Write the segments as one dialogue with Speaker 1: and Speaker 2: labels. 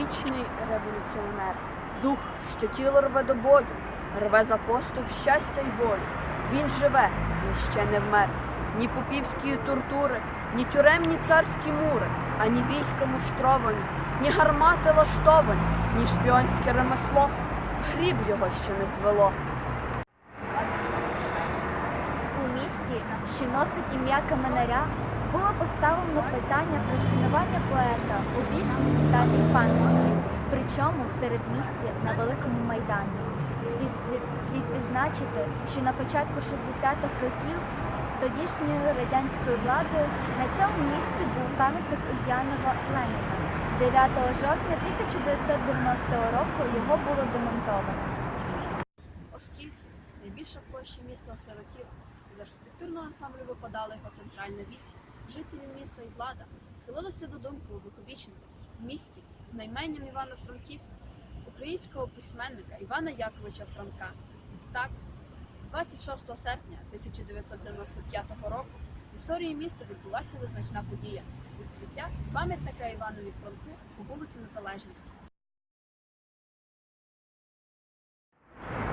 Speaker 1: вічний революціонер, дух, що тіло рве до бою, рве за поступ щастя й волю. Він живе, він ще не вмер. Ні попівські тортури, ні тюремні царські мури, ані війська муштровані, ні гармати лаштовані, ні шпіонське ремесло. Гріб його ще не звело.
Speaker 2: У місті, що носить ім'я Каменаря, було поставлено питання про вшанування поета у більш монументальній пам'ятці, причому в середмісті на Великому Майдані. Слід, слід відзначити, що на початку 60-х років тодішньою радянською владою на цьому місці був пам'ятник Ульянова Леніна. 9 жовтня 1990 року його було демонтовано.
Speaker 1: Оскільки найбільша площа міста осиротів, з архітектурного ансамблю випадала його центральна вісь, жителі міста і влада схилилися до думки увековічнити в місті з найменням Івано-Франківська українського письменника Івана Яковича Франка. Відтак, 26 серпня 1995 року в історії міста відбулася визначна подія відкриття пам'ятника Іванові Франку по вулиці Незалежності.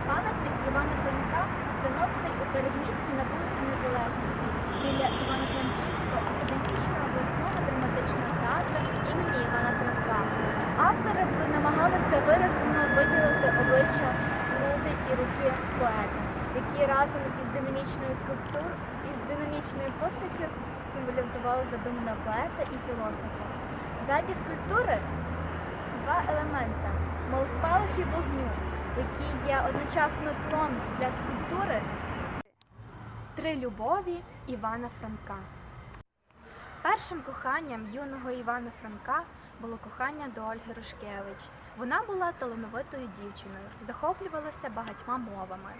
Speaker 2: Пам'ятник Івана Франка встановлений у передмісті на вулиці Незалежності біля Івано-Франківського академічного обласного драматичного театру імені Івана Франка. Автори намагалися виразно виділити обличчя, груди і руки поета, які разом із динамічною скульптурою із динамічною постаттю символізували задуманого поета і філософа. Ззаді скульптури два елемента, мов спалахи вогню, які є одночасно тлом для скульптури.
Speaker 3: Три любові Івана Франка. Першим коханням юного Івана Франка було кохання до Ольги Рушкевич. Вона була талановитою дівчиною, захоплювалася багатьма мовами.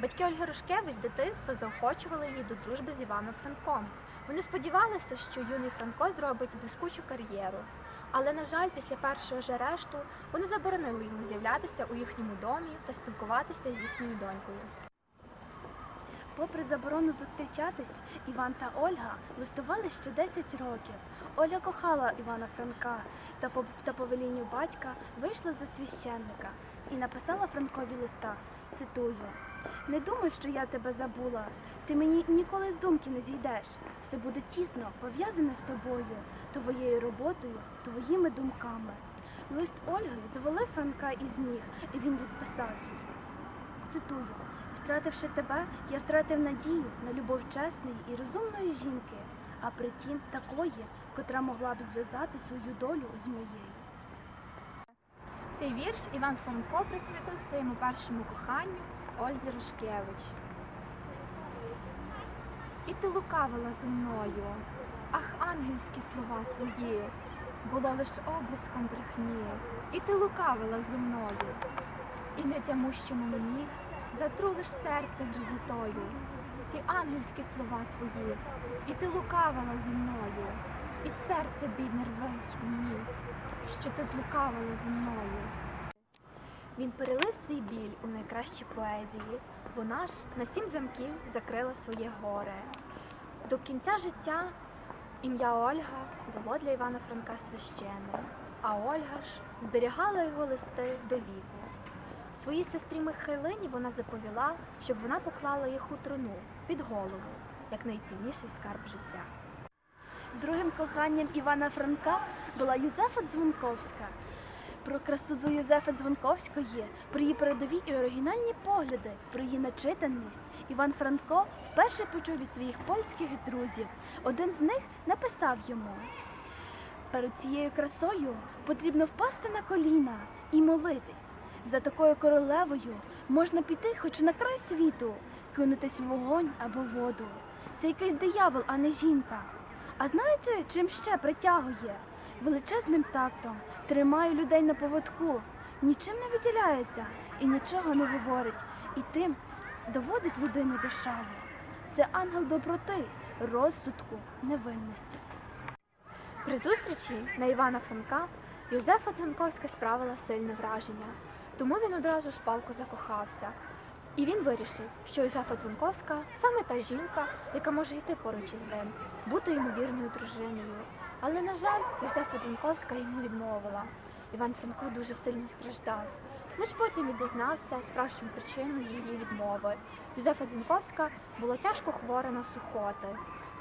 Speaker 3: Батьки Ольги Рушкевич дитинства заохочували її до дружби з Іваном Франком. Вони сподівалися, що юний Франко зробить блискучу кар'єру. Але, на жаль, після першого ж арешту вони заборонили йому з'являтися у їхньому домі та спілкуватися з їхньою донькою.
Speaker 4: Попри заборону зустрічатись, Іван та Ольга листували ще 10 років. Оля кохала Івана Франка та по, та по велінню батька вийшла за священника і написала Франкові листа. Цитую: Не думай, що я тебе забула. Ти мені ніколи з думки не зійдеш. Все буде тісно пов'язане з тобою, твоєю роботою, твоїми думками. Лист Ольги завалив Франка із ніг, і він відписав їй. Цитую. Втративши тебе, я втратив надію на любов чесної і розумної жінки, а притім такої, котра могла б зв'язати свою долю з моєю.
Speaker 3: Цей вірш Іван Франко присвятив своєму першому коханню Ользі Рушкевич. І ти лукавила зо мною, ах, ангельські слова твої, було лиш облиском брехні, і ти лукавила зо мною, і не тямущому мені затру лиш серце гризотою, ті ангельські слова твої, і ти лукавила зо мною, і серце бідне рвеш мені, що ти злукавила зі мною. Він перелив свій біль у найкращі поезії. Вона ж на сім замків закрила своє горе. До кінця життя ім'я Ольга було для Івана Франка священним, а Ольга ж зберігала його листи до віку. Своїй сестрі Михайлині вона заповіла, щоб вона поклала їх у труну під голову, як найцінніший скарб життя.
Speaker 4: Другим коханням Івана Франка була Юзефа Дзвонковська. Про красу Юзефи Дзвонковської, про її передові і оригінальні погляди, про її начитаність Іван Франко вперше почув від своїх польських друзів. Один з них написав йому: перед цією красою потрібно впасти на коліна і молитись. За такою королевою можна піти хоч на край світу, кинутись в вогонь або воду. Це якийсь диявол, а не жінка. А знаєте, чим ще притягує? Величезним тактом тримає людей на поводку, нічим не виділяється і нічого не говорить, і тим доводить людину до шалу. Це ангел доброти, розсудку, невинності.
Speaker 3: При зустрічі на Івана Франка Юзефа Дзонковська справила сильне враження, тому він одразу ж палко закохався. І він вирішив, що Юзефа Дзонковська саме та жінка, яка може йти поруч із ним, бути йому вірною дружиною. Але, на жаль, Юзефа Дзонковська йому відмовила. Іван Франко дуже сильно страждав. Лиш потім він дізнався справжню причину її відмови. Юзефа Дзінковська була тяжко хвора на сухоти,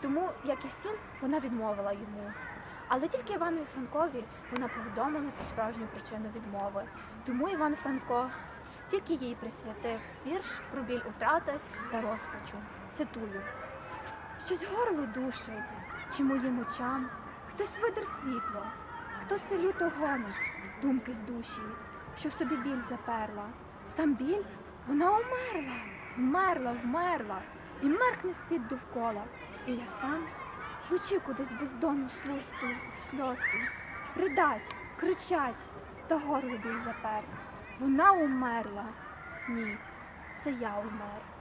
Speaker 3: тому, як і всім, вона відмовила йому. Але тільки Іванові Франкові вона повідомила про справжню причину відмови. Тому Іван Франко тільки їй присвятив вірш про біль утрати та розпачу. Цитую: щось горло душить, чи моїм очам, хтось видер світло, хтось люто гонить думки з душі, що в собі біль заперла. Сам біль вона умерла, вмерла, вмерла, і меркне світ довкола. І я сам лучи кудись бездонну службу, сльозу, ридать, кричать, та горло біль запер. Вона умерла. Ні, це я умер.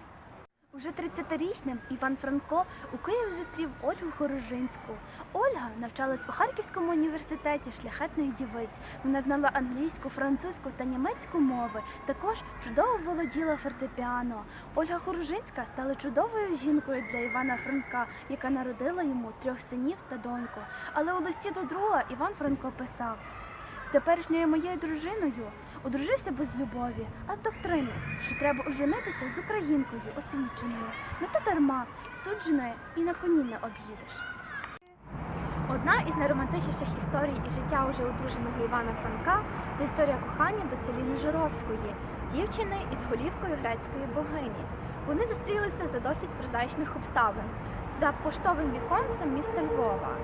Speaker 4: Уже 30-річним Іван Франко у Києві зустрів Ольгу Хорожинську. Ольга навчалась у Харківському університеті шляхетних дівиць. Вона знала англійську, французьку та німецьку мови. Також чудово володіла фортепіано. Ольга Хорожинська стала чудовою жінкою для Івана Франка, яка народила йому трьох синів та доньку. Але у листі до друга Іван Франко писав: теперішньою моєю дружиною одружився без любові, а з доктрини, що треба оженитися з українкою освіченою, не то дарма судженою і на коні не об'їдеш.
Speaker 3: Одна із найромантичніших історій із життя уже одруженого Івана Франка це історія кохання до Целіни Жировської, дівчини із голівкою грецької богині. Вони зустрілися за досить прозаїчних обставин за поштовим віконцем міста Львова.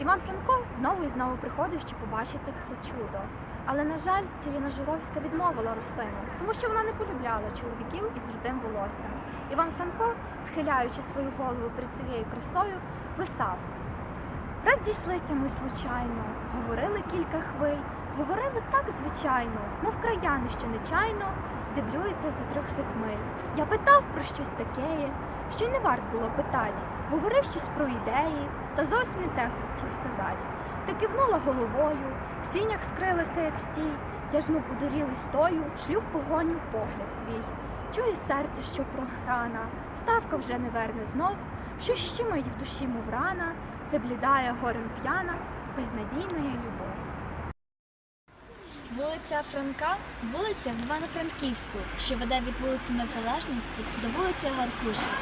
Speaker 3: Іван Франко знову і знову приходив, щоб побачити це чудо. Але, на жаль, Целіна Журовська відмовила Русину, тому що вона не полюбляла чоловіків із рудим волоссям. Іван Франко, схиляючи свою голову перед цією красою, писав. Раз зійшлися ми случайно, говорили кілька хвиль, говорили так звичайно, мов краяни, що нечайно здиблюються за трьохсот миль. Я питав про щось таке, що й не варт було питать. Говорив щось про ідеї, та зовсім не те хотів сказати. Та кивнула головою, в сінях скрилася, як стій. Я ж мов удорілий стою, шлю в погоню погляд свій. Чує серце, що програна, ставка вже не верне знов, що щемить в душі, мов рана, це блідає горем п'яна, безнадійна любов.
Speaker 2: Вулиця Франка вулиця в Івано-Франківську, що веде від вулиці Незалежності до вулиці Гаркуші.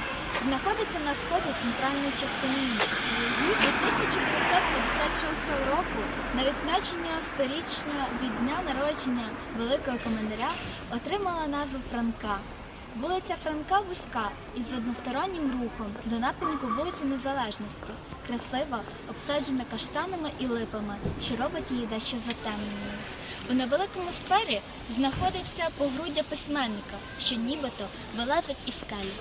Speaker 2: Знаходиться на сході центральної частини міста. Від 1956 року на відзначення сторічня від дня народження Великого Командаря отримала назву Франка. Вулиця Франка вузька із одностороннім рухом до напрямку вулиці Незалежності. Красива, обсаджена каштанами і липами, що робить її дещо затемненою. У невеликому сквері знаходиться погруддя письменника, що нібито вилазить із скелі.